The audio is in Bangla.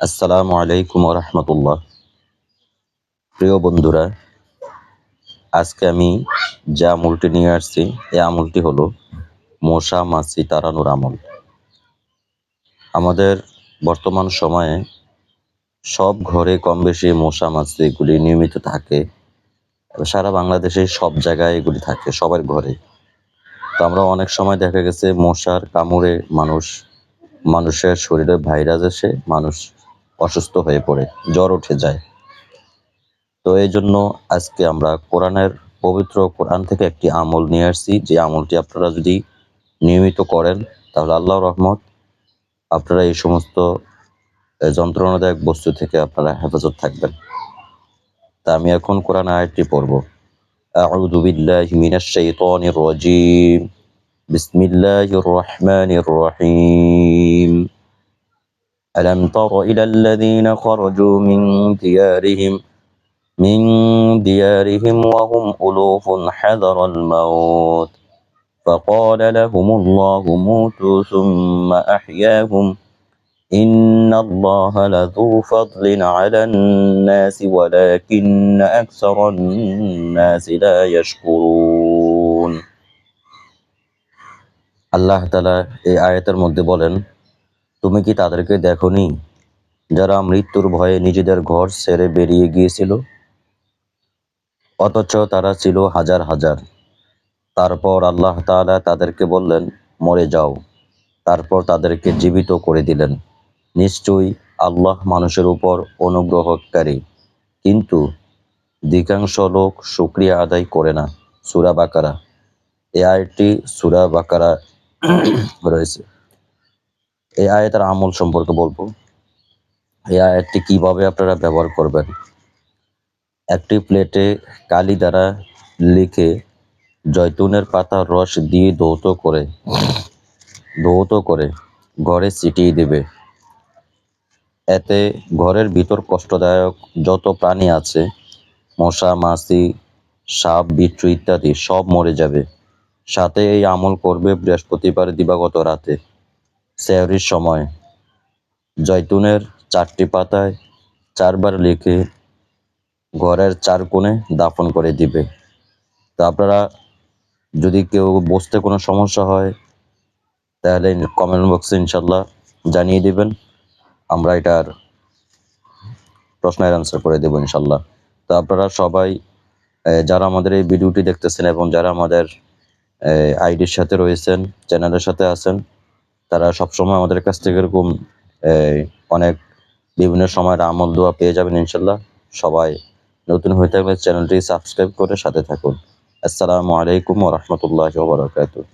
আসসালামু আলাইকুম রহমতুল্লাহ। প্রিয় বন্ধুরা, আজকে আমি যে আমলটি নিয়ে আসছি, এই আমলটি হলো মশা, মাছি তাড়ানোর আমল। আমাদের বর্তমান সময়ে সব ঘরে কম বেশি মশা, মাছি এগুলি নিয়মিত থাকে। সারা বাংলাদেশে সব জায়গায় এগুলি থাকে, সবার ঘরে। তো আমরা অনেক সময় দেখা গেছে মশার কামড়ে মানুষ, মানুষের শরীরে ভাইরাস এসে মানুষ অসুস্থ হয়ে পড়ে জ্বর উঠে যায় তো এই জন্য আজকে আমরা কোরআনের পবিত্র কোরআন থেকে একটি আমল নিয়ে আসছি যে আমলটি আপনারা যদি নিয়মিত করেন তাহলে আল্লাহ রহমত আপনারা এই সমস্ত আহ, যন্ত্রণাদায়ক বস্তু থেকে আপনারা হেফাজত থাকবেন তা আমি এখন কোরআন আয়াতটি পড়ব أعوذ بالله من الشيطان الرجيم بسم الله الرحمن الرحيم ألم تر إلى الذين خرجوا من ديارهم من ديارهم وهم ألوف حذر الموت فقال لهم الله موتوا ثم أحياهم إن الله لذو فضل على الناس ولكن أكثر الناس لا يشكرون আল্লাহ তালা এই আয়াতের মধ্যে বলেন তুমি কি তাদেরকে দেখনি যারা মৃত্যুর ভয়ে নিজেদের ঘর ছেড়ে বেরিয়ে গিয়েছিল? অথচ তারা ছিল হাজার হাজার। তারপর আল্লাহ তাআলা তাদেরকে বললেন, মরে যাও। তারপর তাদেরকে জীবিত করে দিলেন। নিশ্চয়ই আল্লাহ মানুষের উপর অনুগ্রহকারী। কিন্তু অধিকাংশ লোক শুক্রিয়া আদায় করে না। সুরা বাকারা। এই আয়টি সুরা বাকারা রয়েছে। এই আয়তের আমল সম্পর্কে বলব। এই আয়াতটি কীভাবে আপনারা ব্যবহার করবেন? একটি প্লেটে কালি দ্বারা লিখে জয়তুনের পাতার রস দিয়ে ধৌত করে দৌত করে ঘরে ছিটিয়ে দেবে। এতে ঘরের ভিতর কষ্টদায়ক যত প্রাণী আছে, মশা, মাছি, সাপ, বিচ্ছু ইত্যাদি সব মরে যাবে। সাথে এই আমল করবে বৃহস্পতিবার দিবাগত রাতে। সেহরির সময়। জয়তুনের চারটি পাতায় চারবার লিখে ঘরের চার কোণে দাফন করে দিবে। তো আপনারা যদি কেউ বসতে কোনো সমস্যা হয়, তাহলে কমেন্ট বক্সে ইনশাল্লাহ জানিয়ে দিবেন। আমরা এটার প্রশ্নের অ্যান্সার করে দেবো ইনশাল্লাহ তো আপনারা সবাই যারা আমাদের এই ভিডিওটি দেখতেছেন এবং যারা আমাদের আইডির সাথে রয়েছেন, চ্যানেলের সাথে আছেন তারা সবসময় আমাদের কাছ থেকে এরকম অনেক বিভিন্ন সময়ের আমল দোয়া পেয়ে যাবেন ইনশাল্লাহ। সবাই নতুন হয়ে থাকলে চ্যানেলটি সাবস্ক্রাইব করে সাথে থাকুন। আসসালামু আলাইকুম ওরহমতুল্লাহ বারকাতুহ।